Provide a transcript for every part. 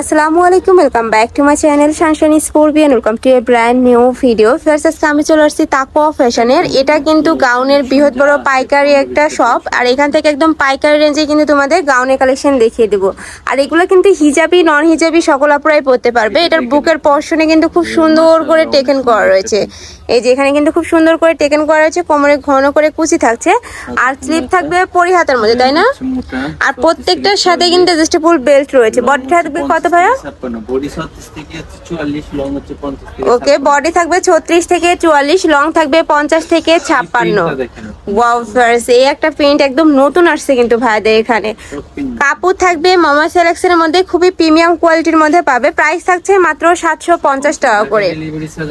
আসসালামু আলাইকুম welcome back to my channel সানশানি scorpion welcome to a brand new video first আজকে আমি চলে আসছি তাকোয়া ফ্যাশনের এটা কিন্তু গাউনের বৃহৎ বড় পাইকারি একটা শপ আর এখান থেকে একদম পাইকারি রেঞ্জে কিন্তু তোমাদের গাউনের কালেকশন দেখিয়ে দেবো। আর এগুলো কিন্তু হিজাবি নন হিজাবি সকল আপুরাই পরতে পারবে। এটার বুকের পর্শনে কিন্তু খুব সুন্দর করে টেকেন করা রয়েছে। এই যে এখানে কিন্তু খুব সুন্দর করে টেকেন করা রয়েছে, কোমরে ঘন করে কুচি থাকছে, আর স্লিপ থাকবে পরিহাতের মধ্যে, তাই না? আর প্রত্যেকটার সাথে কিন্তু অ্যাডজাস্টেবল বেল্ট রয়েছে। বডি থাকবে কত ভাইয়া? বডি থেকে লং হচ্ছে ওকে বডি থাকবে ছত্রিশ থেকে চুয়াল্লিশ লং থাকবে পঞ্চাশ থেকে ছাপ্পান্ন। ওয়াও ফার্স এই একটা প্রিন্ট একদম নতুন আসছে কিন্তু ভাইদের এখানে। কাপড় থাকবে মামা সেলেকশনের মধ্যে খুবই প্রিমিয়াম কোয়ালিটির মধ্যে পাবে। প্রাইস থাকছে মাত্র সাতশো পঞ্চাশ টাকা করে। ডেলিভারি চার্জ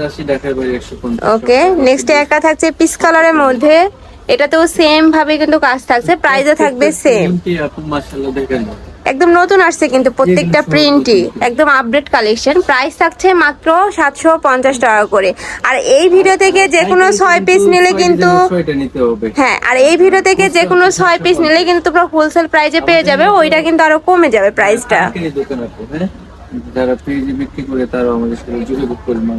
ওকে নেক্সট একটা থাকছে পিস কালারের মধ্যে। এটাতেও সেম ভাবে কিন্তু কাজ থাকছে প্রাইসও থাকবে সেম আপু মাশাআল্লাহ দেখেন। একদম নতুন আসছে কিন্তু প্রত্যেকটা প্রিন্টই একদম আপডেট কালেকশন প্রাইস থাকছে মাত্র সাতশো পঞ্চাশ টাকা করে। আর এই ভিডিও থেকে যে কোনো ছয় পিস নিলে কিন্তু হ্যাঁ আর এই ভিডিও থেকে যে কোনো ছয় পিস নিলে কিন্তু তোমরা হোলসেল প্রাইজে পেয়ে যাবে ওইটা কিন্তু আরও কমে যাবে প্রাইসটা যারা পেজে বিক্রি করে তারাও আমাদের সাথে যোগাযোগ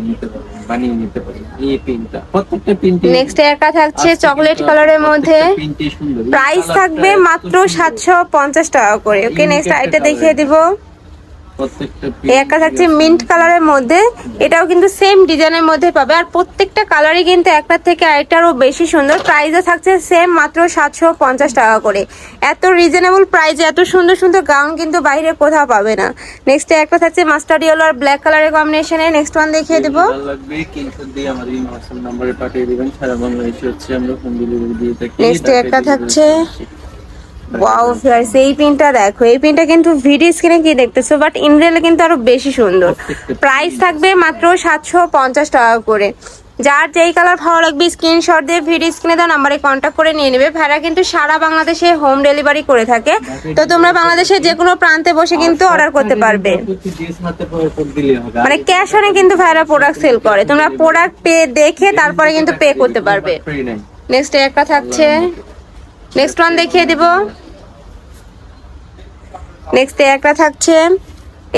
নিতে পারে বানিয়ে নিতে পারে। এই পিনটা প্রত্যেকটা পিনটি নেক্সট একা থাকছে চকলেট কালারের মধ্যে প্রাইস থাকবে মাত্র সুন্দর। সাতশো পঞ্চাশ টাকা করে। ওকে নেক্সট আইটা দেখিয়ে দিব। একটা থাকছে মিন্ট কালারের মধ্যে এটাও কিন্তু সেম ডিজাইনের মধ্যে পাবে। আর প্রত্যেকটা কালারই কিন্তু একটা থেকে আরেকটারও বেশি সুন্দর। প্রাইসে থাকছে সেম মাত্র সাতশো পঞ্চাশ টাকা করে। এত রিজনেবল প্রাইসে এত সুন্দর সুন্দর গাউন কিন্তু বাইরে কোথাও পাবে না। নেক্সট একটা থাকছে মাস্টার্ড ইয়েলো আর ব্ল্যাক কালারের কম্বিনেশনে নেক্সট ওয়ান দেখিয়ে দেবো। ঢাকায় একটা থাকছে। ওয়াও ফিয়ার্স এই পিনটা দেখো। এই পিনটা কিন্তু ভিডিও দেখতেছো বাট ইন কিন্তু বেশি সুন্দর। প্রাইস থাকবে মাত্র সাতশো পঞ্চাশ টাকা করে। যার যেই কালার ভালো লাগবে দিয়ে ভিডিও নাম্বারে কন্ট্যাক্ট করে নিয়ে নেবে। ভাড়া কিন্তু সারা বাংলাদেশে হোম ডেলিভারি করে থাকে। তো তোমরা বাংলাদেশের যে কোনো প্রান্তে বসে কিন্তু অর্ডার করতে পারবে। মানে ক্যাশ অনে কিন্তু ভাইরা প্রোডাক্ট সেল করে। তোমরা প্রোডাক্ট পে দেখে তারপরে কিন্তু পে করতে পারবে। নেক্সট একটা থাকছে। নেক্সট ওয়ান দেখিয়ে দিব। নেক্সট একটা থাকছে,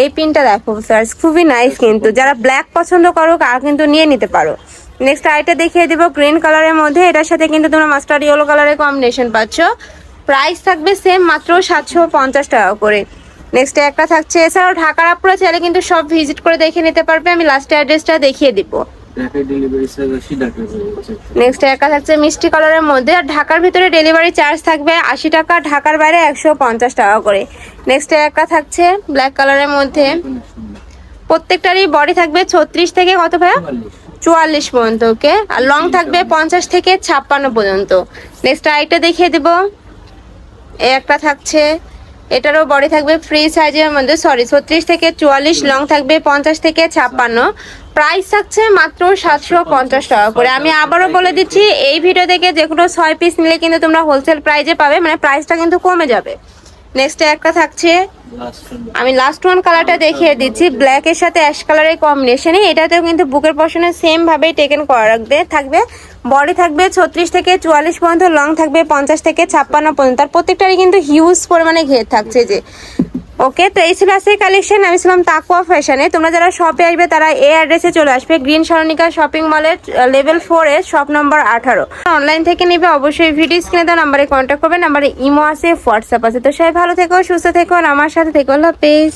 এই পিনটা দেখো স্যার খুবই নাইস কিন্তু। যারা ব্ল্যাক পছন্দ করো আর কিন্তু নিয়ে নিতে পারো। নেক্সট আইটা দেখিয়ে দিব গ্রিন কালারের মধ্যে। এটার সাথে কিন্তু তোমরা মাস্টার্ড ইয়েলো কালারের কম্বিনেশন পাচ্ছ। প্রাইস থাকবে সেম মাত্র সাতশো পঞ্চাশ টাকা করে। নেক্সট একটা থাকছে, এছাড়াও ঢাকার আপনারা চাইলে কিন্তু সব ভিজিট করে দেখে নিতে পারবে। আমি লাস্টে অ্যাড্রেসটা দেখিয়ে দিব। ঢাকায় ডেলিভারি চার্জ আশি ঢাকার নেক্সট একটা থাকছে মিষ্টি কালারের মধ্যে আর ঢাকার ভিতরে ডেলিভারি চার্জ থাকবে আশি টাকা ঢাকার বাইরে একশো পঞ্চাশ টাকা করে। নেক্সট একটা থাকছে ব্ল্যাক কালারের মধ্যে। প্রত্যেকটারই বডি থাকবে ছত্রিশ থেকে কত ভাইয়া? চুয়াল্লিশ। পর্যন্ত ওকে আর লং থাকবে পঞ্চাশ থেকে ছাপ্পান্ন পর্যন্ত। নেক্সট আরেকটা দেখিয়ে দিব। এই একটা থাকছে। এটারও বডি থাকবে ফ্রি সাইজের মধ্যে সরি ছত্রিশ থেকে চুয়াল্লিশ লং থাকবে পঞ্চাশ থেকে ছাপ্পান্ন। প্রাইস থাকছে মাত্র সাতশো পঞ্চাশ টাকা করে। আমি আবারও বলে দিচ্ছি, এই ভিডিও থেকে যে কোনো ছয় পিস নিলে কিন্তু তোমরা হোলসেল প্রাইজে পাবে মানে প্রাইসটা কিন্তু কমে যাবে। নেক্সট একটা থাকছে, আমি লাস্ট ওয়ান কালারটা দেখিয়ে দিচ্ছি ব্ল্যাক এর সাথে অ্যাশ কালারের কম্বিনেশনে এটাতেও কিন্তু বুকের পশনে সেম ভাবে টেকেন করা রাখবে থাকবে। বডি থাকবে ছত্রিশ থেকে চুয়াল্লিশ পর্যন্ত লং থাকবে পঞ্চাশ থেকে ছাপ্পান্ন পর্যন্ত। আর প্রত্যেকটারই কিন্তু হিউজ পরিমাণে ঘের থাকছে যে। ওকে তো এই ছিল আজকের কালেকশন আমি ছিলাম তাকুয়া ফ্যাশনে তোমরা যারা শপে আসবে, তারা এই অ্যাড্রেসে চলে আসবে গ্রিন সরণিকা শপিং মলের লেভেল ফোর এর শপ নম্বর আঠারো। অনলাইন থেকে নিবে, অবশ্যই ভিডিও স্ক্রিনে দেওয়া নাম্বারে কন্ট্যাক্ট করবে নাম্বারে ইমো আছে হোয়াটসঅ্যাপ আছে। তো সবাই ভালো থেকো, সুস্থ থেকো, আর আমার সাথে থেকো। হাফেজ।